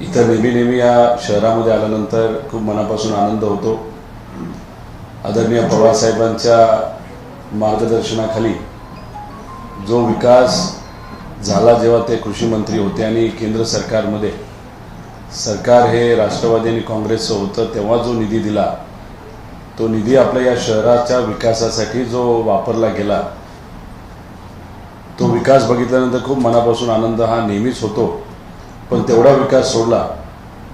इथं नेहमी नेहमी या शहरामध्ये आल्यानंतर खूप मनापासून आनंद होतो. आदरणीय पवारसाहेबांच्या मार्गदर्शनाखाली जो विकास झाला जेव्हा ते कृषी मंत्री होते आणि केंद्र सरकारमध्ये सरकार हे राष्ट्रवादी आणि काँग्रेसचं होतं तेव्हा जो निधी दिला तो निधी आपल्या या शहराच्या विकासासाठी जो वापरला गेला तो विकास बघितल्यानंतर खूप मनापासून आनंद हा नेहमीच होतो. पण तेवढा विकास सोडला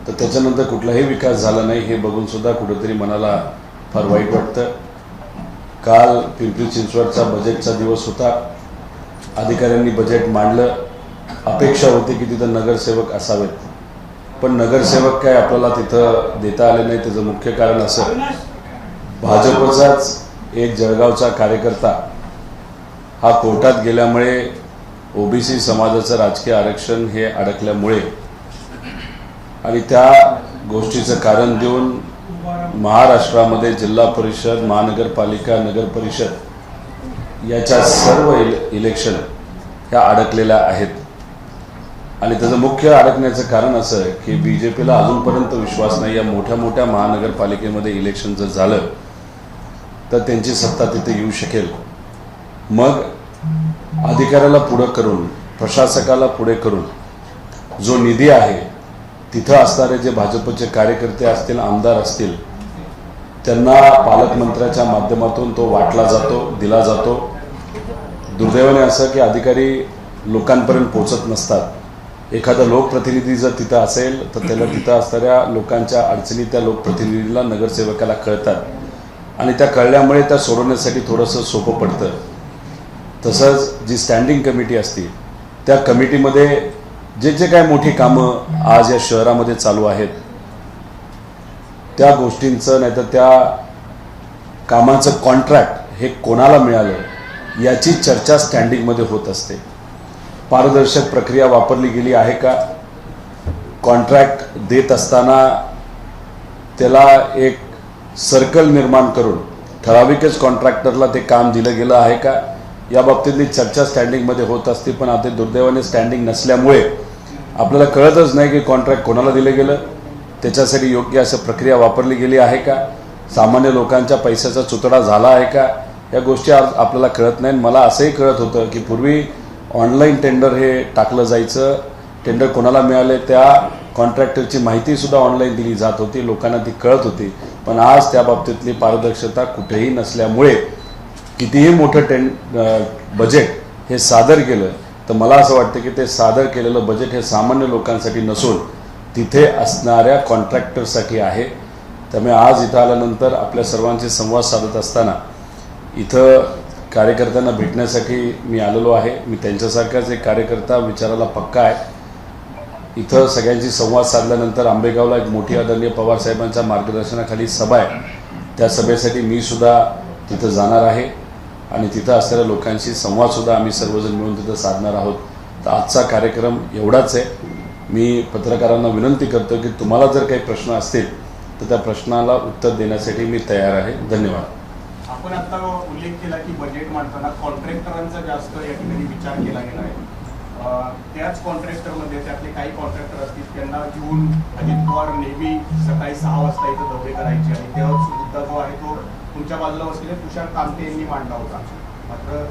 तर त्याच्यानंतर कुठलाही विकास झाला नाही हे बघून सुद्धा कुठेतरी मनाला फार वाईट वाटतं. काल पिंपरी चिंचवडचा बजेटचा दिवस होता. अधिकाऱ्यांनी बजेट मांडलं. अपेक्षा होती की तिथं नगरसेवक असावेत. पण नगरसेवक काय आपल्याला तिथं देता आले नाही त्याचं मुख्य कारण असं. भाजपचाच एक जळगावचा कार्यकर्ता हा कोर्टात गेल्यामुळे ओबीसी समाजाचं राजकीय आरक्षण हे अडकल्यामुळे आणि त्या गोष्टीचं कारण देऊन महाराष्ट्रामध्ये जिल्हा परिषद महानगरपालिका नगर परिषद याच्या सर्व इले इलेक्शन ह्या अडकलेल्या आहेत. आणि त्याचं मुख्य अडकण्याचं कारण असं की बी जे पीला अजूनपर्यंत विश्वास नाही. या मोठ्या मोठ्या महानगरपालिकेमध्ये इलेक्शन जर झालं तर त्यांची सत्ता तिथे येऊ शकेल. मग अधिकाऱ्याला पुढं करून प्रशासकाला पुढे करून जो निधी आहे तिथं असणारे जे भाजपचे कार्यकर्ते असतील आमदार असतील त्यांना पालकमंत्र्याच्या माध्यमातून तो वाटला जातो दिला जातो. दुर्दैवाने असं की अधिकारी लोकांपर्यंत पोचत नसतात. एखादा लोकप्रतिनिधी जर तिथं असेल तर त्याला तिथं असणाऱ्या लोकांच्या अडचणी त्या लोकप्रतिनिधीला नगरसेवकाला कळतात. आणि त्या कळल्यामुळे त्या सोडवण्यासाठी थोडंसं सोपं पडतं. तसंच जी स्टँडिंग कमिटी असते त्या कमिटीमध्ये जे जे काय मोठी कामं आज या शहरामध्ये चालू आहेत त्या गोष्टींचं नाहीतर त्या कामाचं कॉन्ट्रॅक्ट हे कोणाला मिळालं याची चर्चा स्टँडिंगमध्ये होत असते. पारदर्शक प्रक्रिया वापरली गेली आहे का? कॉन्ट्रॅक्ट देत असताना त्याला एक सर्कल निर्माण करून ठराविकच कॉन्ट्रॅक्टरला ते काम दिलं गेलं आहे का? या बाबतीतली चर्चा स्टँडिंगमध्ये होत असते पण आता दुर्दैवाने स्टँडिंग नसल्यामुळे आपल्याला कळतच नाही की कॉन्ट्रॅक्ट कोणाला दिलं गेलं. त्याच्यासाठी योग्य असं प्रक्रिया वापरली गेली आहे का? सामान्य लोकांच्या पैशाचा चुतडा झाला आहे का? या गोष्टी आज आपल्याला कळत नाही. मला असंही कळत होतं की पूर्वी ऑनलाईन टेंडर हे टाकलं जायचं. टेंडर कोणाला मिळाले त्या कॉन्ट्रॅक्टरची माहितीसुद्धा ऑनलाईन दिली जात होती. लोकांना ती कळत होती. पण आज त्या बाबतीतली पारदर्शकता कुठेही नसल्यामुळे कितीही मोठं टेन बजेट हे सादर केलं तर मला असं वाटतं की ते सादर केलेलं बजेट हे सामान्य लोकांसाठी नसून तिथे असणाऱ्या कॉन्ट्रॅक्टरसाठी आहे. त्यामुळे आज इथं आल्यानंतर आपल्या सर्वांशी संवाद साधत असताना इथं कार्यकर्त्यांना भेटण्यासाठी मी आलेलो आहे. मी त्यांच्यासारखाच एक कार्यकर्ता विचाराला पक्का आहे. इथं सगळ्यांशी संवाद साधल्यानंतर आंबेगावला एक मोठी आदरणीय पवारसाहेबांच्या मार्गदर्शनाखाली सभा आहे. त्या सभेसाठी मी सुद्धा तिथं जाणार आहे. आणि तिथं असलेल्या लोकांशी संवादसुद्धा आम्ही सर्वजण मिळून तिथं साधणार आहोत. तर आजचा कार्यक्रम एवढाच आहे. मी पत्रकारांना विनंती करतो की तुम्हाला जर काही प्रश्न असतील तर त्या प्रश्नाला उत्तर देण्यासाठी मी तयार आहे. धन्यवाद. आपण आता उल्लेख केला की बजेट मांडताना कॉन्ट्रॅक्टरांचा जास्त या ठिकाणी विचार केला गेला आहे. त्याच कॉन्ट्रॅक्टरमध्ये त्यातले काही कॉन्ट्रॅक्टर असतील त्यांना घेऊन अजित पवार नेहमी सकाळी सहा वाजता इथं दौरे करायचे आणि तेव्हाच मुद्दा जो आहे तो तुमच्या बाजूला बसलेले तुषार कामते यांनी मांडला होता. मात्र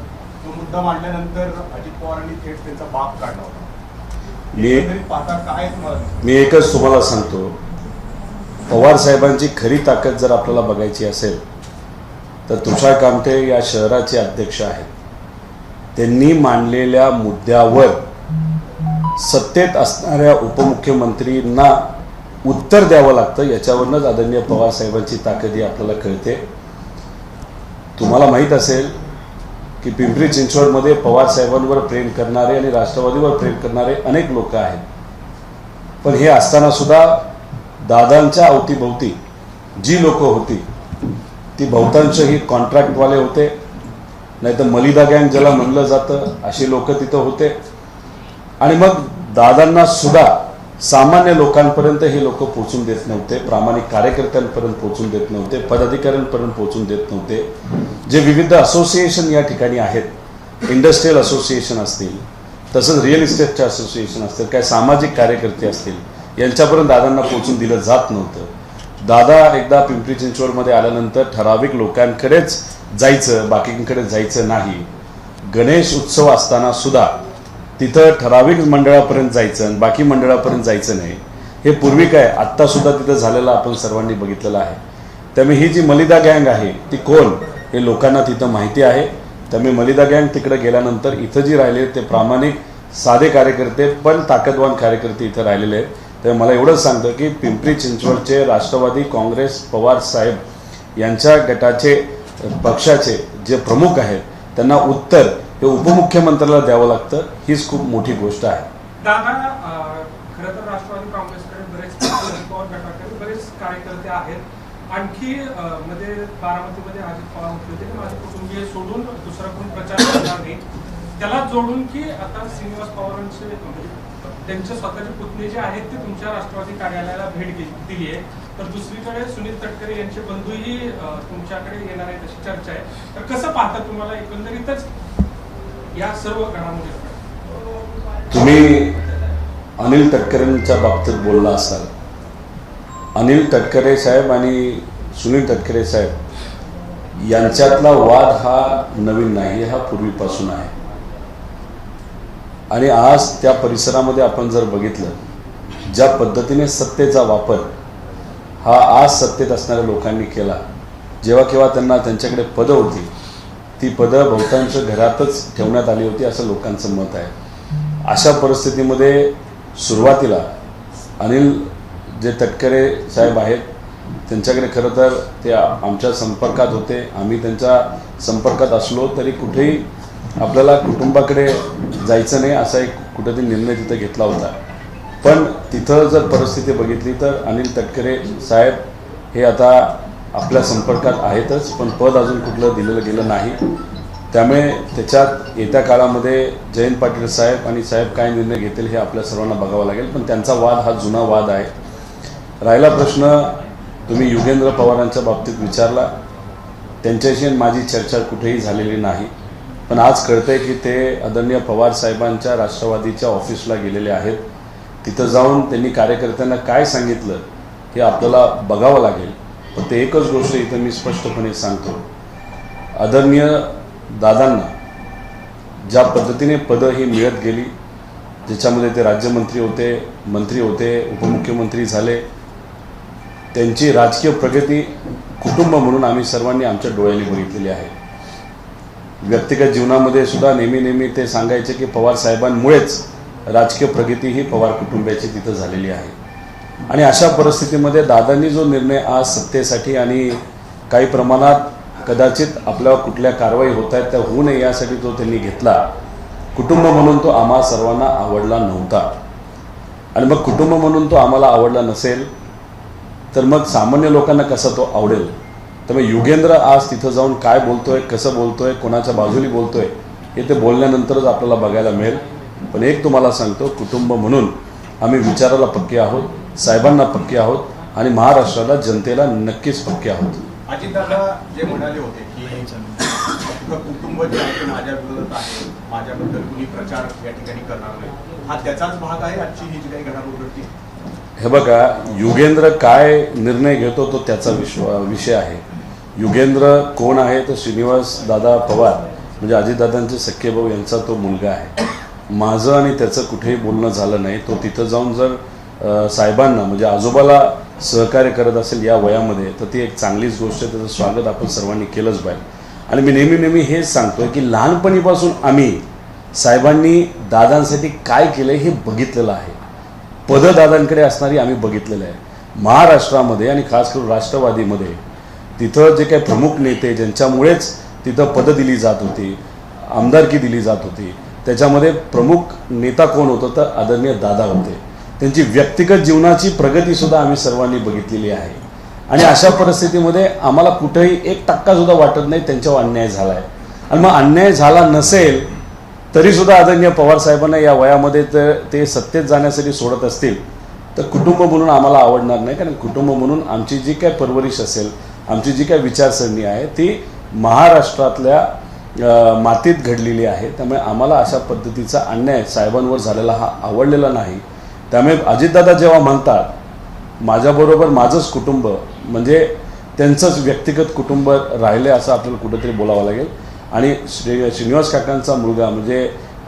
तो मुद्दा मांडल्यानंतर अजित पवारांनी थेट त्यांचा बाप काढला होता. मी पाहता काय? मी एकच तुम्हाला सांगतो. पवार साहेबांची खरी ताकद जर आपल्याला बघायची असेल तर तुषार कामठे या शहराचे अध्यक्ष आहेत. त्यांनी मांडलेल्या मुद्द्यावर सत्तेत असणाऱ्या उपमुख्यमंत्रींना उत्तर द्यावं लागतं. याच्यावरनंच आदरणीय पवार साहेबांची ताकद ही आपल्याला कळते. तुम्हाला माहीत असेल की पिंपरी चिंचवडमध्ये पवार साहेबांवर प्रेम करणारे आणि राष्ट्रवादीवर प्रेम करणारे अनेक लोक आहेत. पण हे असताना सुद्धा दादांच्या अवतीभोवती जी लोक होती ती बहुतांश ही कॉन्ट्रॅक्टवाले होते. नाही तर मलिदा गँग ज्याला म्हणलं जातं अशी लोक तिथं होते. आणि मग दादांना सुद्धा सामान्य लोकांपर्यंत हे लोक पोहोचून देत नव्हते. प्रामाणिक कार्यकर्त्यांपर्यंत पोचून देत नव्हते. पदाधिकाऱ्यांपर्यंत पोचून देत नव्हते. जे विविध असोसिएशन या ठिकाणी आहेत इंडस्ट्रीयल असोसिएशन असतील तसंच रिअल इस्टेटच्या असोसिएशन असतील काय सामाजिक कार्यकर्ते असतील यांच्यापर्यंत दादांना पोहोचून दिलं जात नव्हतं. दादा एकदा पिंपरी चिंचवडमध्ये आल्यानंतर ठराविक लोकांकडेच जायचं बाकींकडे जायचं नाही. गणेश उत्सव असताना सुद्धा तिथं ठराविक मंडळापर्यंत जायचं आणि बाकी मंडळापर्यंत जायचं नाही हे पूर्वी काय आत्ता सुद्धा तिथं झालेलं आपण सर्वांनी बघितलेलं आहे. त्यामुळे ही जी मलिदा गँग आहे ती कोण हे लोकांना तिथं माहिती आहे. त्यामुळे मलिदा गँग तिकडे गेल्यानंतर इथं जी राहिले ते प्रामाणिक साधे कार्यकर्ते पण ताकदवान कार्यकर्ते इथं राहिलेले आहेत. त्यामुळे मला एवढंच सांगतं की पिंपरी चिंचवडचे राष्ट्रवादी काँग्रेस पवार साहेब यांच्या गटाचे पक्षाचे जे प्रमुख आहेत त्यांना उत्तर हे उपमुख्यमंत्र्याला द्यावं लागतं हीच खूप मोठी गोष्ट आहे. दादा खरं तर राष्ट्रवादी काँग्रेसकडे बरेच पवार गटाकडे बरेच कार्यकर्ते आहेत. आणखी अं, मध्ये बारामतीमध्ये अजित पवार म्हटले होते की माझे कुटुंबीय सोडून दुसरा कोण प्रचार करणार नाही. त्याला जोडून की आता श्रीनिवास पवारांचे म्हणजे त्यांच्या त्यांचे स्वतःचे पुतणे जे आहेत ते तुमच्या राष्ट्रवादी कार्यालयाला भेट दिली आहे. तर दुसरीकडे सुनील तटकरे यांचे बंधूही तुमच्याकडे येणार आहेत अशी चर्चा आहे. तर कसं पाहता तुम्हाला? एकंदरीतच या सर्व घडामोडी. तुम्ही अनिल तटकरेंच्या बाबतीत बोलला असाल. अनिल तटकरे साहेब आणि सुनील तटकरे साहेब यांच्यातला वाद हा नवीन नाही हा पूर्वीपासून आहे. आणि आज त्या परिसरामध्ये आपण जर बघितलं ज्या पद्धतीने सत्तेचा वापर हा आज सत्तेत असणाऱ्या लोकांनी केला जेव्हा केव्हा त्यांना त्यांच्याकडे पदं होती ती पदं बहुतांश घरातच ठेवण्यात आली होती असं लोकांचं मत आहे. अशा परिस्थितीमध्ये सुरुवातीला अनिल जे तटकरे साहेब आहेत त्यांच्याकडे खरं तर ते आमच्या संपर्कात होते. आम्ही त्यांच्या संपर्कात असलो तरी कुठेही आपल्याला कुटुंबाकडे जायचं नाही असा एक कुठेतरी निर्णय तिथं घेतला होता. पण तिथं जर परिस्थिती बघितली तर अनिल तटकरे साहेब हे आता आपल्या संपर्कात आहेतच पण पद अजून कुठलं दिलेलं गेलं नाही. त्यामुळे त्याच्यात येत्या काळामध्ये जयंत पाटील साहेब आणि साहेब काय निर्णय घेतील हे आपल्या सर्वांना बघावं लागेल पण त्यांचा वाद हा जुना वाद आहे. राहिला प्रश्न तुम्ही युगेंद्र पवारांच्या बाबतीत विचारला. त्यांच्याशी माझी चर्चा कुठेही झालेली नाही. पण आज कळतंय की ते आदरणीय पवार साहेबांच्या राष्ट्रवादीच्या ऑफिसला गेलेले आहेत. तिथं जाऊन त्यांनी कार्यकर्त्यांना काय सांगितलं हे आपल्याला बघावं लागेल. फक्त ते एकच गोष्ट इथं मी स्पष्टपणे सांगतो. आदरणीय दादांना ज्या पद्धतीने पदं ही मिळत गेली ज्याच्यामध्ये ते राज्यमंत्री होते मंत्री होते उपमुख्यमंत्री झाले त्यांची राजकीय प्रगती कुटुंब म्हणून आम्ही सर्वांनी आमच्या डोळ्यांनी बघितलेली आहे. व्यक्तिगत जीवनामध्ये सुद्धा नेहमी नेहमी ते सांगायचे की पवार साहेबांमुळेच राजकीय प्रगती ही पवार कुटुंबाची तिथं झालेली आहे. आणि अशा परिस्थितीमध्ये दादांनी जो निर्णय आज सत्तेसाठी आणि काही प्रमाणात कदाचित आपल्यावर कुठल्या कारवाई होत आहेत त्या होऊ नये यासाठी जो त्यांनी घेतला. कुटुंब म्हणून तो आम्हा सर्वांना आवडला नव्हता. आणि मग कुटुंब म्हणून तो आम्हाला आवडला नसेल तर मग सामान्य लोकांना कसा तो आवडेल? तर मग युगेंद्र आज तिथं जाऊन काय बोलतोय कसं बोलतोय कोणाच्या बाजूनी बोलतोय हे ते बोलल्यानंतरच आपल्याला बघायला मिळेल. पण एक तुम्हाला सांगतो कुटुंब म्हणून आम्ही विचाराला पक्के आहोत. साहेबांना पक्के आहोत आणि महाराष्ट्राला जनतेला नक्कीच पक्के आहोत. अजितदादा जे म्हणाले होते की कुटुंब जे आहे ते माझ्या विरोधात आहे माझ्याबद्दल कुणी प्रचार या ठिकाणी करणार नाही. हा त्याचाच भाग आहे आजची ही जी काही घडामोड? हे बघा युगेंद्र काय निर्णय घेतो तो त्याचा विश्व विषय आहे. युगेंद्र कोण आहे तर श्रीनिवास दादा पवार म्हणजे अजितदादांचे सख्खे भाऊ यांचा तो मुलगा आहे. माझं आणि त्याचं कुठेही बोलणं झालं नाही तो तिथं जाऊन जर साहेबांना म्हणजे आजोबाला सहकार्य करत असेल या वयामध्ये तर ती एक चांगलीच गोष्ट आहे. त्याचं स्वागत आपण सर्वांनी केलंच पाहिजे. आणि मी नेहमी नेहमी हेच सांगतोय की लहानपणीपासून आम्ही साहेबांनी दादांसाठी काय केलं हे बघितलेलं आहे. पददादांकडे असणारी आम्ही बघितलेलं आहे. महाराष्ट्रामध्ये आणि खास करून राष्ट्रवादीमध्ये तिथं जे काही प्रमुख नेते ज्यांच्यामुळेच तिथं पदं दिली जात होती आमदारकी दिली जात होती त्याच्यामध्ये प्रमुख नेता कोण होतं तर आदरणीय दादा होते. त्यांची व्यक्तिगत जीवनाची प्रगतीसुद्धा आम्ही सर्वांनी बघितलेली आहे. आणि अशा परिस्थितीमध्ये आम्हाला कुठेही एक टक्कासुद्धा वाटत नाही त्यांच्यावर अन्याय झाला आहे आणि मग अन्याय झाला नसेल तरी सुद्धा आदरणीय पवार साहेबांना या वयामध्ये तर ते सत्तेत जाण्यासाठी सोडत असतील तर कुटुंब म्हणून आम्हाला आवडणार नाही. कारण कुटुंब म्हणून आमची जी काय परवरिश असेल आमची जी काय विचारसरणी आहे ती महाराष्ट्रातल्या मातीत घडलेली आहे. त्यामुळे आम्हाला अशा पद्धतीचा अन्याय साहेबांवर झालेला हा आवडलेला नाही. त्यामुळे अजितदादा जेव्हा म्हणतात माझ्याबरोबर माझंच कुटुंब म्हणजे त्यांचंच व्यक्तिगत कुटुंब राहिले असं आपल्याला कुठंतरी बोलावं लागेल. आणि श्री श्रीनिवास काकांचा मुलगा म्हणजे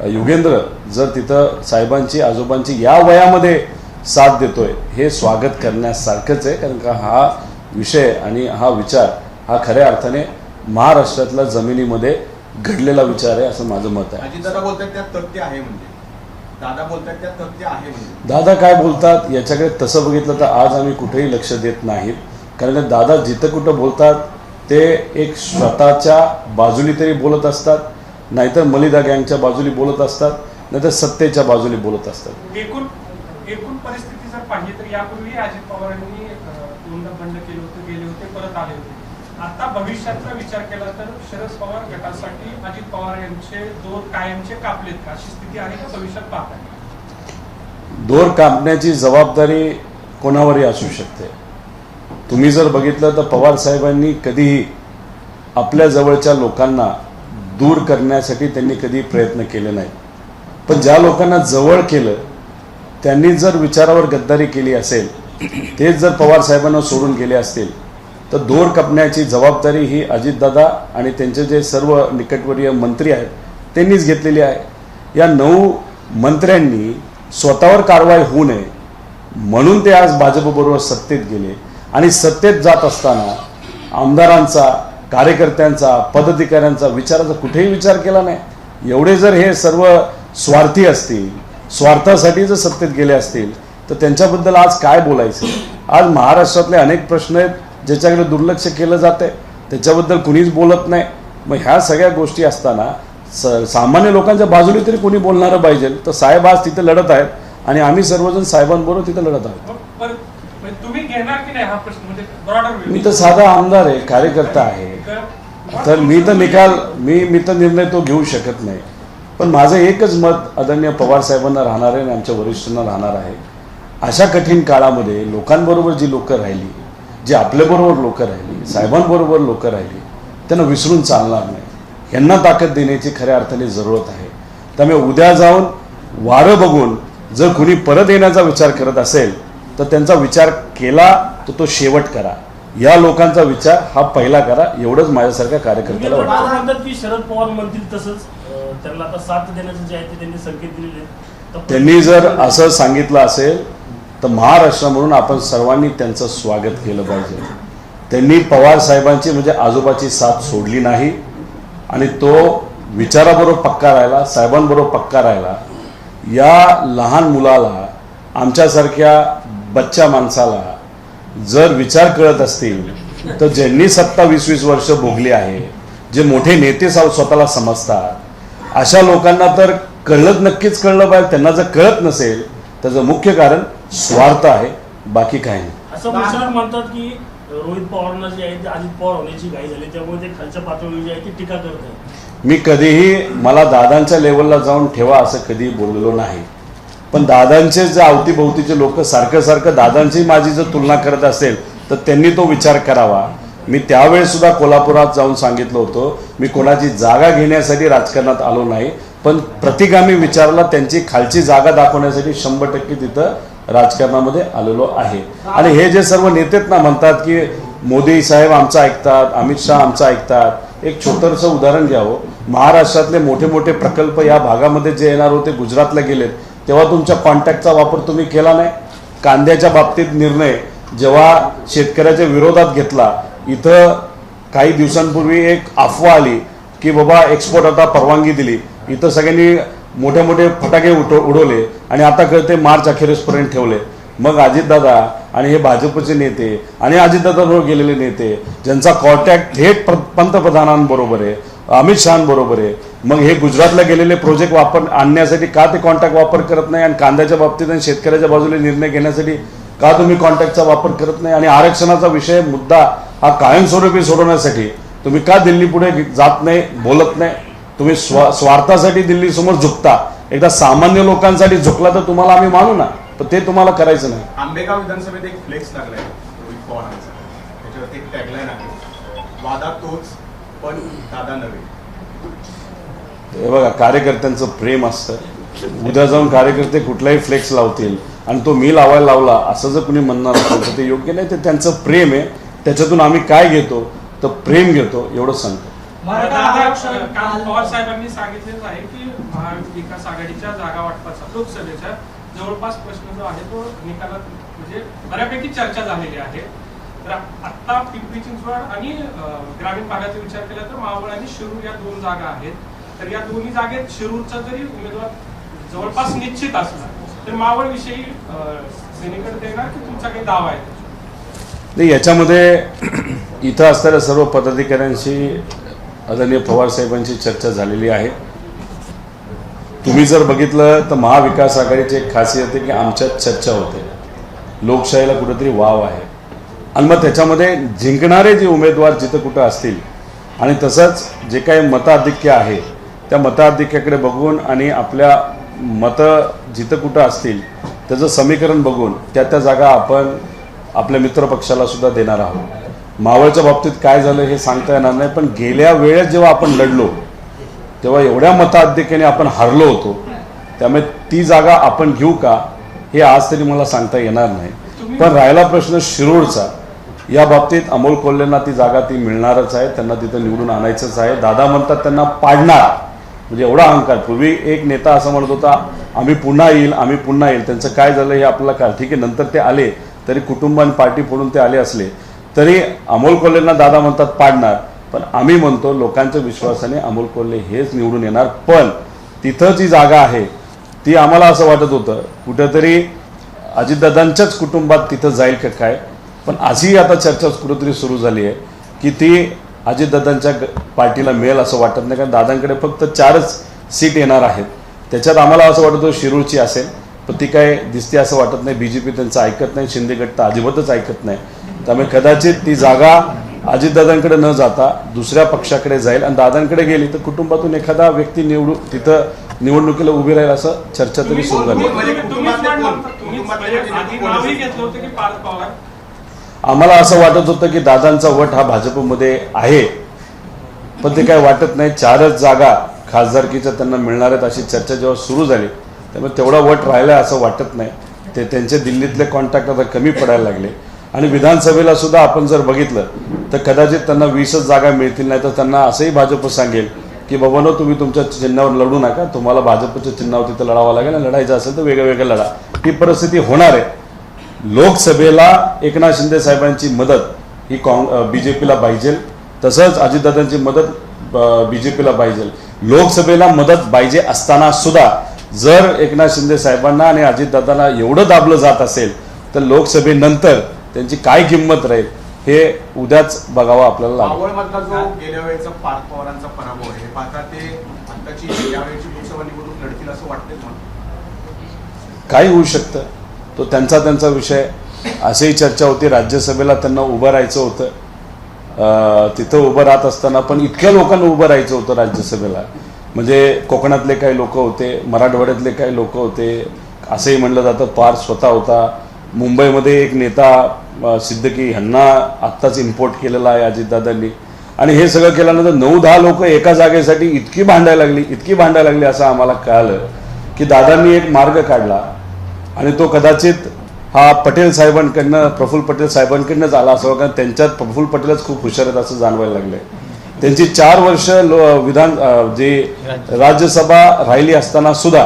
युगेंद्र जर तिथं साहेबांची आजोबांची या वयामध्ये साथ देतोय हे स्वागत करण्यासारखंच आहे कारण का हा विषय आणि हा विचार हा खऱ्या अर्थाने महाराष्ट्रातल्या जमिनीमध्ये घडलेला विचार आहे असं माझं मत आहे. दादा बोलतात त्यात तथ्य आहे म्हणजे दादा काय बोलतात याच्याकडे तसं बघितलं तर आज आम्ही कुठेही लक्ष देत नाहीत कारण दादा जिथं कुठं बोलतात ते एक स्वतःच्या बाजूनी तरी बोलत असतात. नाहीतर मलिदा गँगच्या बाजूनी बोलत असतात नाहीतर सत्तेच्या बाजूनी बोलत असतात. एकूण एकूण परिस्थिती जर पाहिली तर यापूर्वी अजित पवारांनी दोनदा बंड केलं होतं गेले होते परत आले होते. आता भविष्याचा विचार केला तर शरद पवार गटासाठी अजित पवार यांचे दोर कायमचे कापलेत का? अशी स्थिती आहे का भविष्यात पाहता दोर कापण्याची जबाबदारी कोणावरही असू शकते. तुम्ही जर बघितलं तर पवार साहेबांनी कधीही आपल्या जवळच्या लोकांना दूर करण्यासाठी त्यांनी कधी प्रयत्न केले नाही. पण ज्या लोकांना जवळ केलं त्यांनी जर विचारावर गद्दारी केली असेल तेच जर पवार साहेबांना सोडून गेले असतील तर दोर कापण्याची जबाबदारी ही अजितदादा आणि त्यांचे जे सर्व निकटवर्य मंत्री आहेत त्यांनीच घेतलेली आहे. या नऊ मंत्र्यांनी स्वतःवर कारवाई होऊ नये म्हणून ते आज भाजपबरोबर सत्तेत गेले. आणि सत्तेत जात असताना आमदारांचा कार्यकर्त्यांचा पदाधिकाऱ्यांचा विचाराचा कुठेही विचार केला नाही. एवढे जर हे सर्व स्वार्थी असतील स्वार्थासाठी जर सत्तेत गेले असतील तर त्यांच्याबद्दल आज काय बोलायचं? आज महाराष्ट्रातले अनेक प्रश्न आहेत. ज्याच्याकडे दुर्लक्ष केलं जातंय त्याच्याबद्दल कुणीच बोलत नाही. मग ह्या सगळ्या गोष्टी असताना स सामान्य लोकांच्या बाजूने तरी कोणी बोलणारं पाहिजे. तर साहेब आज तिथे लढत आहेत आणि आम्ही सर्वजण साहेबांबरोबर तिथे लढत आहोत. म्हणजे मी तर साधा आमदार आहे कार्यकर्ता आहे. तर मी तर निकाल मी मी तर निर्णय तो घेऊ शकत नाही. पण माझं एकच मत आदरणीय पवार साहेबांना राहणार आहे आणि आमच्या वरिष्ठांना राहणार आहे. अशा कठीण काळामध्ये लोकांबरोबर जी लोकं राहिली जी आपल्याबरोबर लोकं राहिली साहेबांबरोबर लोकं राहिली त्यांना विसरून चालणार नाही. यांना ताकद देण्याची खऱ्या अर्थाने जरूरत आहे. त्यामुळे उद्या जाऊन वारं बघून जर कुणी परत येण्याचा विचार करत असेल तर त्यांचा विचार केला तर तो शेवट करा. या लोकांचा विचार हा पहिला करा. एवढंच माझ्यासारख्या कार्यकर्त्याला वाटतं. की शरद पवार म्हणतील तसंच त्यांना आता साथ देण्याचं जे आहे ते त्यांनी संकेत दिलेले त्यांनी जर असं सांगितलं असेल तर महाराष्ट्र म्हणून आपण सर्वांनी त्यांचं स्वागत केलं पाहिजे. त्यांनी पवार साहेबांची म्हणजे आजोबाची साथ सोडली नाही आणि तो विचाराबरोबर पक्का राहिला साहेबांबरोबर पक्का राहिला. या लहान मुलाला आमच्यासारख्या बच्च्या माणसाला जर विचार कळत असतील तर ज्यांनी सत्ता वीस वीस वर्ष भोगली आहे जे मोठे नेते स्वतःला समजतात अशा लोकांना तर कळत नक्कीच कळलं पाहिजे. त्यांना जर कळत नसेल त्याचं मुख्य कारण स्वार्थ आहे बाकी काही नाही. असं म्हणतात की रोहित पवारांना जे आहे ते अजित पवार होण्याची घाई झाली त्यामुळे ते खालच्या पातळीवर जे आहे ती टीका करत आहेत. मी कधीही मला दादांच्या लेवलला जाऊन ठेवा असं कधी बोललेलो नाही. पण दादांचे जे अवतीभोवतीचे लोक सारखं सारखं दादांची माझी जर तुलना करत असेल तर त्यांनी तो विचार करावा. मी त्यावेळेस सुद्धा कोल्हापुरात जाऊन सांगितलं होतं मी कोणाची जागा घेण्यासाठी राजकारणात आलो नाही पण प्रतिगामी विचाराला त्यांची खालची जागा दाखवण्यासाठी शंभर टक्के तिथं राजकारणामध्ये आलेलो आहे. आणि हे जे सर्व नेतेत ना म्हणतात की मोदी साहेब आमचं ऐकतात अमित शहा आमचं ऐकतात एक छोटंसं उदाहरण घ्यावं. महाराष्ट्रातले मोठे मोठे प्रकल्प या भागामध्ये जे येणार होते गुजरातला गेलेत तेव्हा तुमच्या कॉन्टॅक्टचा वापर तुम्ही केला नाही? कांद्याच्या बाबतीत निर्णय जेव्हा शेतकऱ्याच्या विरोधात घेतला इथं काही दिवसांपूर्वी एक अफवा आली की बाबा एक्सपोर्ट आता परवानगी दिली. इथं सगळ्यांनी मोठे मोठे फटाके उठ उडवले आणि आता कळते मार्च अखेरीसपर्यंत ठेवले. मग अजितदादा आणि हे भाजपचे नेते आणि अजितदादाबरोबर गेलेले नेते ज्यांचा कॉन्टॅक्ट थेट पंतप्रधानांबरोबर आहे अमित शहाबरोबर आहे मग हे गुजरातला गेलेले प्रोजेक्ट वापर आणण्यासाठी का ते कॉन्टॅक्ट वापर करत नाही आणि कांद्याच्या बाबतीत आणि शेतकऱ्याच्या बाजूला निर्णय घेण्यासाठी का तुम्ही कॉन्टॅक्टचा वापर करत नाही? आणि आरक्षणाचा विषय मुद्दा हा कायमस्वरूपी सोडवण्यासाठी तुम्ही का दिल्ली पुढे जात नाही बोलत नाही? तुम्ही स्वा स्वार्थासाठी दिल्ली समोर झुकता. एकदा सामान्य लोकांसाठी झुकला तर तुम्हाला आम्ही मानू ना. पण ते तुम्हाला करायचं नाही. आंबेगाव विधानसभेत एक फ्लेक्स लागलाय. रोहित पवारांचा. त्याच्यावरती एक टॅगलाईन आहे. वादा तोच पण दादा नव्हे. हे बघा कार्यकर्त्यांचं प्रेम असतं. उद्या जाऊन कार्यकर्ते कुठलाही फ्लेक्स लावतील आणि तो मी लावायला लावला असं जर कुणी म्हणणार असेल तर ते योग्य नाही. ते त्यांचं प्रेम आहे. त्याच्यातून आम्ही काय घेतो? तर प्रेम घेतो. एवढंच सांगतो. पवार साहेबांनी सांगितलेलं आहे की महाविकास आघाडीच्या जागा वाटपाचा लोकसभेच्या जवळपास प्रश्न जो आहे तो निकालात म्हणजे बऱ्यापैकी चर्चा झालेली आहे. तर आता पिंपरी चिंचवड आणि ग्रामीण भागाचा विचार केला तर मावळ आणि शिरूर या दोन जागा आहेत. तर या दोन्ही जागेत शिरूरचा जरी उमेदवार जवळपास निश्चित असला तर मावळ विषयी सेनेकडे देणार की तुमचा काही दावा आहे? नाही याच्यामध्ये इथं असणाऱ्या सर्व पदाधिकाऱ्यांशी आदरणीय पवार साहेबांची चर्चा झालेली आहे. तुम्ही जर बघितलं तर महाविकास आघाडीची एक खासियत आहे की आमच्यात चर्चा होते. लोकशाहीला कुठेतरी वाव आहे. आणि मग त्याच्यामध्ये जिंकणारे जे उमेदवार जिथं कुठं असतील आणि तसंच जे काही मताधिक्य आहे त्या मताधिक्याकडे बघून आणि आपल्या मतं जिथं कुठं असतील त्याचं समीकरण बघून त्या त्या जागा आपण आपल्या मित्रपक्षाला सुद्धा देणार आहोत. मावळच्या बाबतीत काय झालं हे सांगता येणार नाही पण गेल्या वेळेत जेव्हा आपण लढलो तेव्हा एवढ्या मताधिक्याने आपण हरलो होतो. त्यामुळे ती जागा आपण घेऊ का हे आज तरी मला सांगता येणार नाही. पण राहिला प्रश्न शिरोडचा. या बाबतीत अमोल कोल्हेंना ती जागा ती मिळणारच आहे त्यांना तिथं निवडून आणायचंच आहे. दादा म्हणतात त्यांना पाडणार. म्हणजे एवढा अहंकार. पूर्वी एक नेता असं म्हणत होता आम्ही पुन्हा येईल आम्ही पुन्हा येईल. त्यांचं काय झालं हे आपल्याला काय ठीक आहे नंतर ते आले तरी कुटुंब आणि पार्टी फोडून ते आले असले. तरी अमोल कोल्हेंना दादा म्हणतात पाडणार. पण आम्ही म्हणतो लोकांच्या विश्वासाने अमोल कोल्हे हेच निवडून येणार. पण तिथं जी जागा आहे ती आम्हाला असं वाटत होतं कुठंतरी अजितदादांच्याच कुटुंबात तिथं जाईल का काय? पण आजही आता चर्चा कुठेतरी सुरू झाली आहे की ती अजितदादांच्या पार्टीला मिळेल असं वाटत नाही. कारण दादांकडे फक्त चारच सीट येणार आहेत. त्याच्यात आम्हाला असं वाटत होतं शिरूरची असेल पण ती काय दिसते असं वाटत नाही. बी जे पी त्यांचं ऐकत नाही शिंदे गट तर अजिबातच ऐकत नाही. त्यामुळे कदाचित ती जागा अजितदादांकडे न जाता दुसऱ्या पक्षाकडे जाईल. आणि दादांकडे गेली तर कुटुंबातून एखादा व्यक्ती निवडून तिथं निवडणुकीला उभी राहील असं चर्चा तरी सुरू झाली. आम्हाला असं वाटत होतं की दादांचा वट हा भाजपमध्ये आहे. पण ते काय वाटत नाही. चारच जागा खासदारकीच्या त्यांना मिळणार आहेत अशी चर्चा जेव्हा सुरू झाली त्यामुळे तेवढा वट राहिला असं वाटत नाही. ते त्यांचे दिल्लीतले कॉन्टॅक्ट आता कमी पडायला लागले. आणि विधानसभेला सुद्धा आपण जर बघितलं तर कदाचित त्यांना वीसच जागा मिळतील नाही तर त्यांना असंही भाजप सांगेल की बाबांनो तुम्ही तुमच्या चिन्हावर लढू नका. तुम्हाला भाजपच्या चिन्हावर तिथं लढावं लागेल आणि लढायचं असेल तर वेगळं वेगळं लढा. ही परिस्थिती होणार आहे. लोकसभेला एकनाथ शिंदे साहेबांची मदत ही काँग बी जे पीला पाहिजे तसंच अजितदादांची मदत बी जे पीला पाहिजे लोकसभेला मदत पाहिजे असताना सुद्धा जर एकनाथ शिंदे साहेबांना आणि अजितदादांना एवढं दाबलं जात असेल तर लोकसभेनंतर त्यांची काय किंमत राहील हे उद्याच बघावं आपल्याला लागेल. मावळमधला जो गेल्या वेळेचा पार्थ पवारांचा पराभव आहे पाहता ते आताची यावेळेची लोकसभा निवडणूक लढतील असं वाटतंय काही होऊ शकतं. तो त्यांचा त्यांचा विषय. असेही चर्चा होती. राज्यसभेला त्यांना उभं राहायचं होतं. अं, तिथं उभं राहत असताना पण इतक्या लोकांना उभं राहायचं होतं राज्यसभेला. म्हणजे कोकणातले काही लोक होते मराठवाड्यातले काही लोक होते. असंही म्हणलं जातं पार स्वतः होता. मुंबईमध्ये एक नेता सिद्दकी ह्यांना आत्ताच इम्पोर्ट केलेला आहे अजितदादांनी. आणि हे सगळं केल्यानंतर नऊ दहा लोक एका जागेसाठी इतकी भांडायला लागली इतकी भांडायला लागली असं आम्हाला कळालं की दादांनी एक मार्ग काढला आणि तो कदाचित हा पटेल साहेबांकडनं प्रफुल्ल पटेल साहेबांकडनंच आला असावा कारण त्यांच्यात प्रफुल्ल पटेलच खूप हुशार आहेत असं जाणवायला लागलंय. त्यांची चार वर्ष लो विधान जे राज्यसभा राहिली असताना सुद्धा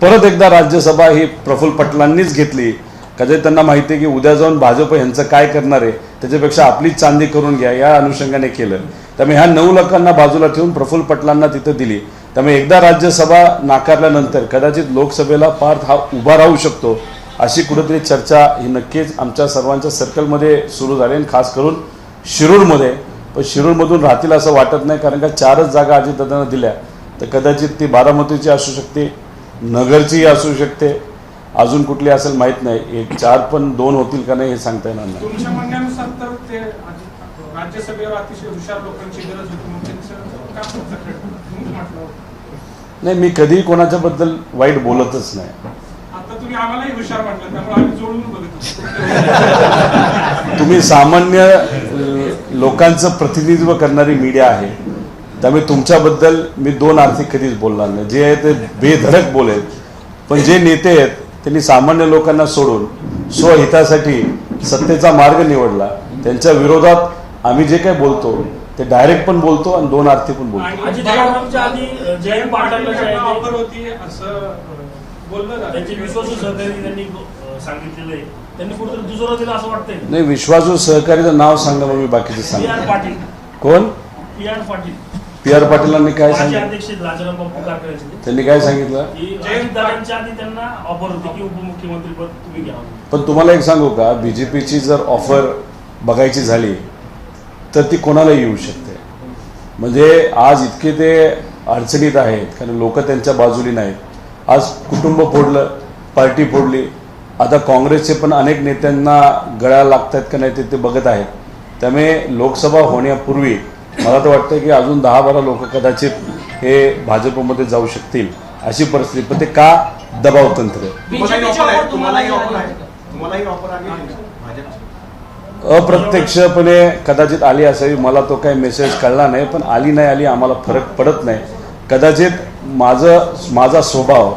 परत एकदा राज्यसभा ही प्रफुल्ल पटेलांनीच घेतली. कदाचित त्यांना माहिती आहे की उद्या जाऊन भाजप यांचं काय करणार आहे त्याच्यापेक्षा आपलीच चांदी करून घ्या या अनुषंगाने केलं. त्यामुळे ह्या नऊ लोकांना बाजूला ठेवून प्रफुल्ल पटलांना तिथं दिली. त्यामुळे एकदा राज्यसभा नाकारल्यानंतर कदाचित लोकसभेला पार्थ हा उभा राहू शकतो अशी कुठेतरी चर्चा ही नक्कीच आमच्या सर्वांच्या सर्कलमध्ये सुरू झाली आणि खास करून शिरूरमध्ये. पण शिरूरमधून राहतील असं वाटत नाही कारण का चारच जागा अजितदादांना दिल्या. तर कदाचित ती बारामतीची असू शकते नगरचीही असू शकते अजून कुठली असेल माहीत नाही. एक चार पण दोन होतील का नाही हे सांगता येणार नाही. तुमच्या म्हणण्यानुसार तर ते राज्यसभेवर अतिशय हुशार लोकांची गरज होती. नाही मी कधीही कोणाच्या बद्दल वाईट बोलतच नाही. आता तुम्ही आम्हालाही हुशार म्हटलं त्यामुळे आम्ही जोडून बघत तुम्ही सामान्य लोकांचं प्रतिनिधित्व करणारी मीडिया आहे. त्यामुळे तुमच्याबद्दल मी दोन आर्थिक कधीच बोलणार नाही. जे आहे ते बेधडक बोलेल. पण जे नेते आहेत त्यांनी सामान्य लोकांना सोडून स्वहितासाठी सत्तेचा मार्ग निवडला. त्यांच्या विरोधात आम्ही जे काही बोलतो ते डायरेक्ट पण बोलतो आणि दोन अर्थी पण बोलतो. नाही विश्वासू सहकारीचं नाव सांगा मग मी बाकीचे पी आर सांग पाटील. कोण? P R Patil. P R पाटीलांनी काय सांगितलं. त्यांनी काय सांगितलं? की अजितदादांच्या आधी त्यांना ऑफर होती की उपमुख्यमंत्री पद तुम्ही घ्या. पण तुम्हाला एक सांगू का? बी जे पीची जर ऑफर बघायची झाली तर ती कोणालाही येऊ शकते. म्हणजे आज इतके ते अडचणीत आहेत कारण लोक त्यांच्या बाजूली नाहीत. आज कुटुंब फोडलं पार्टी फोडली. आता काँग्रेसचे पण अनेक नेत्यांना गळ्याला लागतात का नाही ते ते बघत आहेत. त्यामुळे लोकसभा होण्यापूर्वी मला तर वाटतं की अजून दहा बारा लोक कदाचित हे भाजपमध्ये जाऊ शकतील अशी परिस्थिती. पण ते का दबाव तंत्र? अप्रत्यक्षपणे कदाचित आली असावी. मला तो काही मेसेज कळला नाही पण आली नाही आली आम्हाला फरक पडत नाही. कदाचित माझं माझा स्वभाव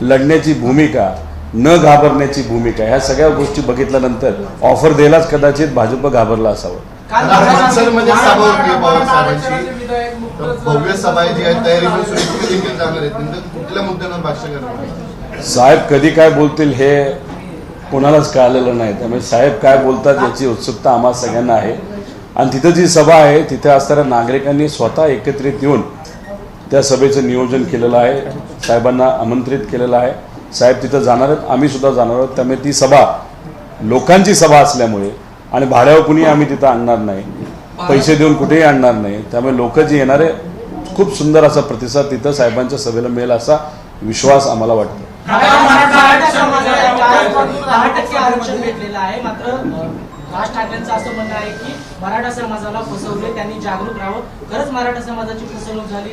लढण्याची भूमिका न घाबरण्याची भूमिका ह्या सगळ्या गोष्टी बघितल्यानंतर ऑफर द्यायलाच कदाचित भाजप घाबरला असावं. काल राजस्थानमध्ये सभा होती पवार आरक्षणाचे साहेबांची. विधायक नुकतंच तर भव्य सभा आहे जी आहे तयारी पण सुरू आहे. कुठे देखील जाणार आहेत. नंतर कुठल्या मुद्द्यांवर भाष्य करणार साहेब कधी काय बोलतील हे कोणालाच कळलेलं नाही. त्यामुळे साहेब काय बोलतात याची उत्सुकता आम्हा सगळ्यांना आहे. आणि तिथं जी सभा आहे तिथे असणाऱ्या नागरिकांनी स्वतः एकत्रित येऊन त्या सभेचं नियोजन केलेलं आहे. साहेबांना आमंत्रित केलेलं आहे. साहेब तिथं जाणार आहेत. आम्ही सुद्धा जाणार आहोत. त्यामुळे ती सभा लोकांची सभा असल्यामुळे आणि भाड्यावर कुणी आम्ही तिथं आणणार नाही. पैसे देऊन कुठेही आणणार नाही. त्यामुळे लोक जे येणारे खूप सुंदर असा प्रतिसाद तिथं साहेबांच्या सभेला मिळेल असा विश्वास आम्हाला वाटतो. मराठा समाजाला आजपासून दहा टक्के आरक्षण भेटलेलं आहे. मात्र अ, राज ठाकरेंचं असं म्हणणं आहे की मराठा समाजाला फसवले त्यांनी जागरूक राहावं. खरंच मराठा समाजाची फसवणूक झाली?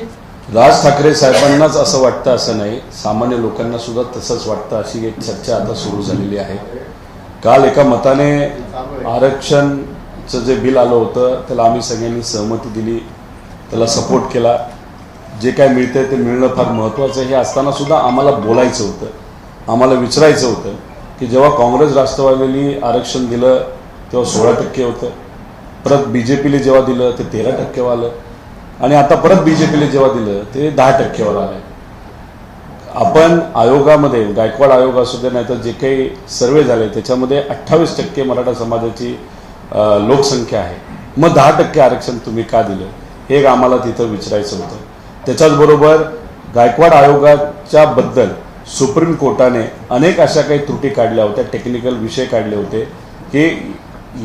राज ठाकरे साहेबांनाच असं वाटतं असं नाही. सामान्य लोकांना सुद्धा तसंच वाटतं अशी एक चर्चा आता सुरू झालेली आहे. काल एका मताने आरक्षणचं जे बिल आलं होतं त्याला आम्ही सगळ्यांनी सहमती दिली त्याला सपोर्ट केला. जे काय मिळतंय ते मिळणं फार महत्त्वाचं आहे. हे असताना सुद्धा आम्हाला बोलायचं होतं. आम्हाला विचारायचं होतं की जेव्हा काँग्रेस राष्ट्रवादीने आरक्षण दिलं तेव्हा सोळा टक्के होतं. परत बी जे पीला जेव्हा दिलं ते तेरा टक्केवर आलं आणि आता परत बी जे पीला जेव्हा दिलं ते दहा टक्क्यावर आलं आपण आयोगामध्ये गायकवाड आयोग असू दे नाही तर जे काही सर्वे झाले त्याच्यामध्ये अठ्ठावीस टक्के मराठा समाजाची लोकसंख्या आहे. मग दहा टक्के आरक्षण तुम्ही का दिलं? हे एक आम्हाला तिथं विचारायचं होतं. त्याच्याचबरोबर गायकवाड आयोगाच्या बद्दल सुप्रीम कोर्टाने अनेक अशा काही त्रुटी काढल्या होत्या टेक्निकल विषय काढले होते की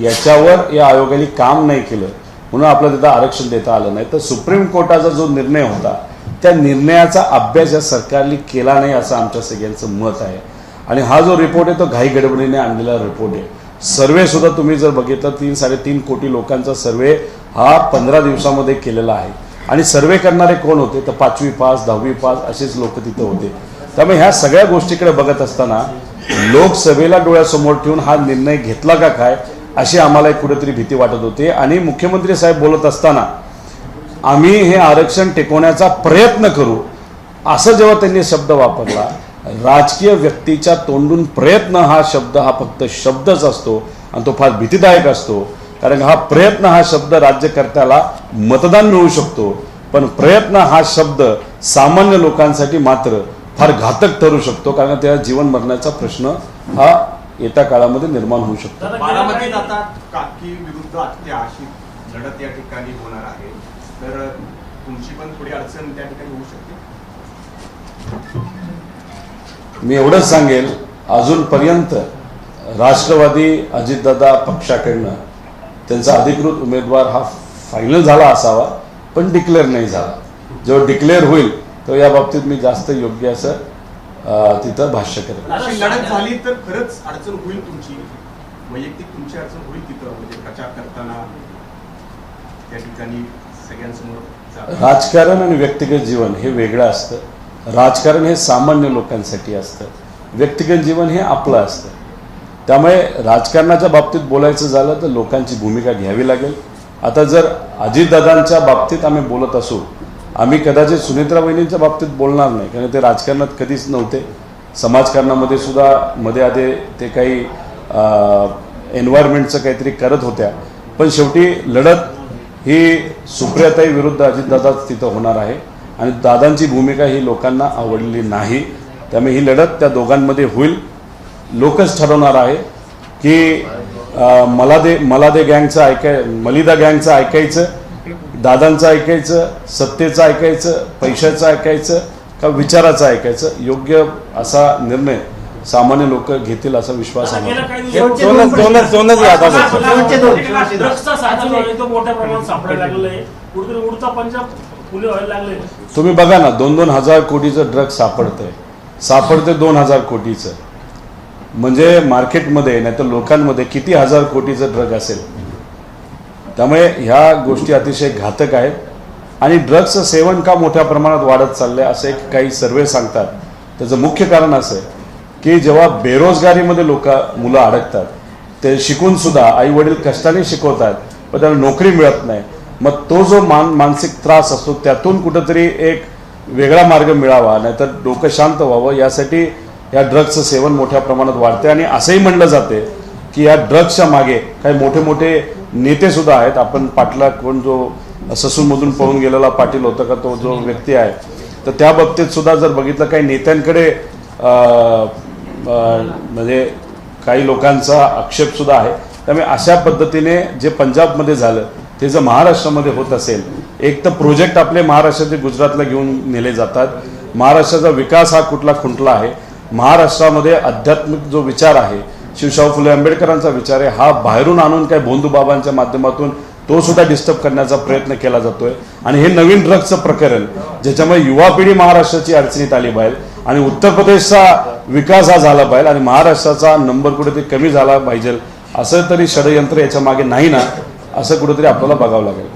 याच्यावर या आयोगाने काम नाही केलं म्हणून आपल्याला तिथं आरक्षण देता आलं नाही. तर सुप्रीम कोर्टाचा जो निर्णय होता त्या निर्णयाचा अभ्यास या सरकारने केला नाही असं आमच्या सगळ्यांचं मत आहे. आणि हा जो रिपोर्ट आहे तो घाई गडबडीने आणलेला रिपोर्ट आहे. सर्वे सुद्धा तुम्ही जर बघितलं तीन साडेतीन कोटी लोकांचा सर्वे हा पंधरा दिवसामध्ये केलेला आहे. आणि सर्वे करणारे कोण होते? तर पाचवी पास दहावी पास असेच लोक तिथं होते. त्यामुळे ह्या सगळ्या गोष्टीकडे बघत असताना लोकसभेला डोळ्यासमोर ठेवून हा निर्णय घेतला का काय अशी आम्हाला एक कुठेतरी भीती वाटत होती. आणि मुख्यमंत्री साहेब बोलत असताना आम्ही हे आरक्षण टिकवण्याचा प्रयत्न करू. असं जेव्हा त्यांनी शब्द वापरला राजकीय व्यक्तीच्या तोंडून प्रयत्न हा शब्द हा फक्त शब्दच असतो आणि तो फार भीतीदायक असतो. कारण हा प्रयत्न हा शब्द राज्यकर्त्याला मतदान मिळू शकतो. पण प्रयत्न हा शब्द सामान्य लोकांसाठी मात्र फार घातक ठरू शकतो. कारण त्या जीवन मरण्याचा प्रश्न हा येत्या काळामध्ये निर्माण होऊ शकतो. तर तुमची पण थोडी अडचण त्या ठिकाणी होऊ शकते. मी एवढंच सांगेल अजूनपर्यंत राष्ट्रवादी अजितदादा पक्षाकडनं त्यांचा अधिकृत उमेदवार हा फायनल झाला असावा पण डिक्लेअर नाही झाला. जेव्हा डिक्लेअर होईल तेव्हा या बाबतीत मी जास्त योग्य असं तिथं भाष्य करेन अशी लढत झाली तर खरंच अडचण होईल तुमची. वैयक्तिक तुमची अडचण होईल तिथं म्हणजे प्रचार करताना त्या ठिकाणी. सगळ्यांसमोर राजकारण आणि व्यक्तिगत जीवन हे वेगळं असतं. राजकारण हे सामान्य लोकांसाठी असतं. व्यक्तिगत जीवन हे आपलं असतं. त्यामुळे राजकारणाच्या बाबतीत बोलायचं झालं तर लोकांची भूमिका घ्यावी लागेल. आता जर अजितदादांच्या बाबतीत आम्ही बोलत असू आम्ही कदाचित सुनेत्रा वहिनींच्या बाबतीत बोलणार नाही कारण ते राजकारणात कधीच नव्हते. समाजकारणामध्ये सुद्धा मध्ये आधी ते काही एन्व्हायरमेंटचं काहीतरी करत होत्या. पण शेवटी लढत ही सुप्रियाताई विरुद्ध अजितदादाच तिथं होणार आहे. आणि दादांची भूमिका ही लोकांना आवडलेली नाही. त्यामुळे ही लढत त्या दोघांमध्ये होईल. लोकच ठरवणार आहे की मलादे मला दे मला दे गँगचं ऐकाय मलिदा गँगचं ऐकायचं दादांचं ऐकायचं सत्तेचं ऐकायचं पैशाचं ऐकायचं का विचाराचं ऐकायचं योग्य असा निर्णय सामान्य लोक घेतील असा विश्वास आहे दोनच- दोनच- दोनच आहे आता फक्त. शेवटचे दोन, ड्रग्सचा साठा जो आहे तो मोठ्या प्रमाणात सापडायला लागलेला आहे कुठेतरी उडता पंजाब फुले व्हायला लागले तुम्ही बघा ना दोन दोन हजार कोटीचं ड्रग सापडतंय. सापडते दोन हजार कोटीचं. म्हणजे मार्केटमध्ये नाही तर लोकांमध्ये किती हजार कोटीचं ड्रग असेल? त्यामुळे ह्या गोष्टी अतिशय घातक आहेत. आणि ड्रग्सचं सेवन का मोठ्या प्रमाणात वाढत चाललंय असे एक काही सर्वे सांगतात. त्याचं मुख्य कारण असं आहे. की जेव्हा बेरोजगारीमध्ये लोक मुलं अडकतात ते शिकून सुद्धा आई वडील कष्टाने शिकवतात पण त्यांना नोकरी मिळत नाही मग तो जो मान मानसिक त्रास असतो त्यातून कुठंतरी एक वेगळा मार्ग मिळावा नाहीतर डोकं शांत व्हावं. यासाठी या ड्रग्सचं सेवन मोठ्या प्रमाणात वाढते आणि असंही म्हणलं जाते की या ड्रग्सच्या मागे काही मोठे मोठे नेते सुद्धा आहेत. आपण पाटला कोण जो ससूनमधून पळून गेलेला पाटील होता का तो जो व्यक्ती आहे तर त्या बाबतीत सुद्धा जर बघितलं काही नेत्यांकडे म्हणजे काही लोकांचा आक्षेप सुद्धा आहे. त्यामुळे अशा पद्धतीने जे पंजाबमध्ये झालं ते जर महाराष्ट्रामध्ये होत असेल एक तर प्रोजेक्ट आपले महाराष्ट्राचे गुजरातला घेऊन नेले जातात. महाराष्ट्राचा विकास हा कुठला खुंटला आहे? महाराष्ट्रामध्ये आध्यात्मिक जो विचार आहे शिवशाहू फुले आंबेडकरांचा विचार आहे हा बाहेरून आणून काय भोंदूबाबांच्या माध्यमातून तो सुद्धा डिस्टर्ब करण्याचा प्रयत्न केला जातोय. आणि हे नवीन ड्रग्सचं प्रकरण ज्याच्यामुळे युवा पिढी महाराष्ट्राची अडचणीत आली पाहिजे आणि उत्तर प्रदेशचा विकास हा झाला पाहिजे आणि महाराष्ट्राचा नंबर कुठेतरी कमी झाला पाहिजे. असं तरी षडयंत्र याच्या मागे नाही ना असं कुठेतरी आपल्याला बघावं लागेल.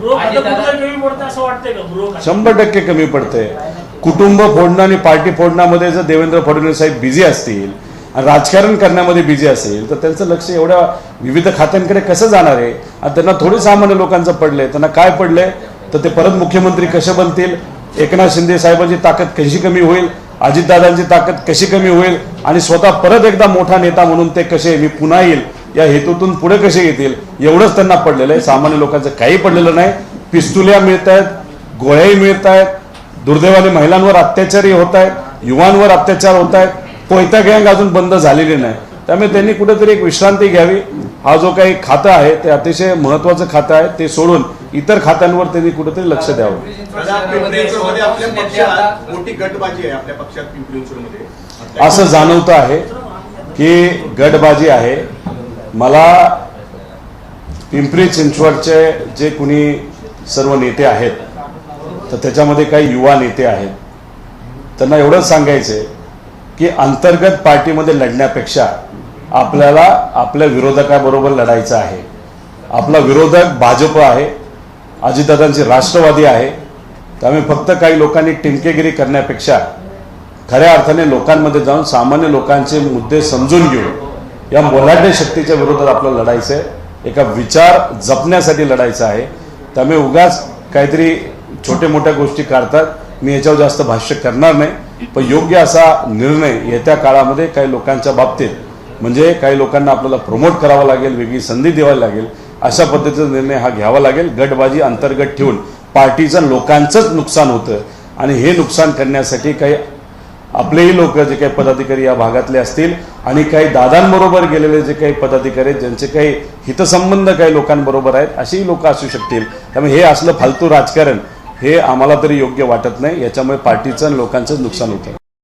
शंभर टक्के कमी पडते कुटुंब फोडणं आणि पार्टी फोडण्यामध्ये जर देवेंद्र फडणवीस साहेब बिझी असतील आणि राजकारण करण्यामध्ये बिझी असेल तर त्यांचं लक्ष एवढ्या विविध खात्यांकडे कसं जाणार आहे? आणि त्यांना थोडे सामान्य लोकांचं पडलंय. त्यांना काय पडलंय? तर ते परत मुख्यमंत्री कसे बनतील? एकनाथ शिंदे साहेबांची ताकद कशी कमी होईल? अजितदादांची ताकद कशी कमी होईल आणि स्वतः परत एकदा मोठा नेता म्हणून ते कसे मी पुन्हा येईल या हेतूतून पुढे कसे येतील एवढंच त्यांना पडलेलं आहे. सामान्य लोकांचं काही पडलेलं नाही. पिस्तुल्या मिळत आहेत गोळ्याही मिळत आहेत दुर्दैवाने महिलांवर अत्याचारही होत आहेत युवांवर अत्याचार होत आहेत कोयता गँग अजून बंद झालेली नाही. त्यामुळे त्यांनी कुठेतरी एक विश्रांती घ्यावी. हा जो काही खातं आहे ते अतिशय महत्वाचं खातं आहे. ते सोडून इतर खात्यांवर त्यांनी कुठेतरी लक्ष द्यावं. असं जाणवतं आहे की गटबाजी आहे. मला पिंपरी चिंचवडचे जे कुणी सर्व नेते आहेत तर त्याच्यामध्ये काही युवा नेते आहेत. त्यांना एवढंच सांगायचं की अंतर्गत पार्टीमध्ये लढण्यापेक्षा आपल्याला आपल्या विरोधकाबरोबर लढायचं आहे. आपला विरोधक भाजप आहे अजितदादांची राष्ट्रवादी आहे. त्यामुळे फक्त काही लोकांनी टिमकेगिरी करण्यापेक्षा खऱ्या अर्थाने लोकांमध्ये जाऊन सामान्य लोकांचे मुद्दे समजून घेऊन या मोलाढ्य शक्तीच्या विरोधात आपल्याला लढायचं आहे. एका विचार जपण्यासाठी लढायचं आहे. त्यामुळे उगाच काहीतरी छोट्या मोठ्या गोष्टी काढतात. मी याच्यावर जास्त भाष्य करणार नाही. पण योग्य असा निर्णय येत्या काळामध्ये काही लोकांच्या बाबतीत म्हणजे काही लोकांना आपल्याला प्रमोट करावं लागेल वेगळी संधी द्यावी लागेल अशा पद्धतीचा निर्णय हा घ्यावा लागेल गटबाजी अंतर्गत ठेवून. पार्टीचं लोकांचंच नुकसान होतं आणि हे नुकसान करण्यासाठी काही आपलेही लोक जे काही पदाधिकारी या भागातले असतील आणि काही दादांबरोबर गेलेले जे काही पदाधिकारी आहेत ज्यांचे काही हितसंबंध काही लोकांबरोबर आहेत असेही लोक असू शकतील. त्यामुळे हे असलं फालतू राजकारण हे आम्हाला तरी योग्य वाटत नाही. याच्यामुळे पार्टीचं आणि लोकांचंच नुकसान होतं.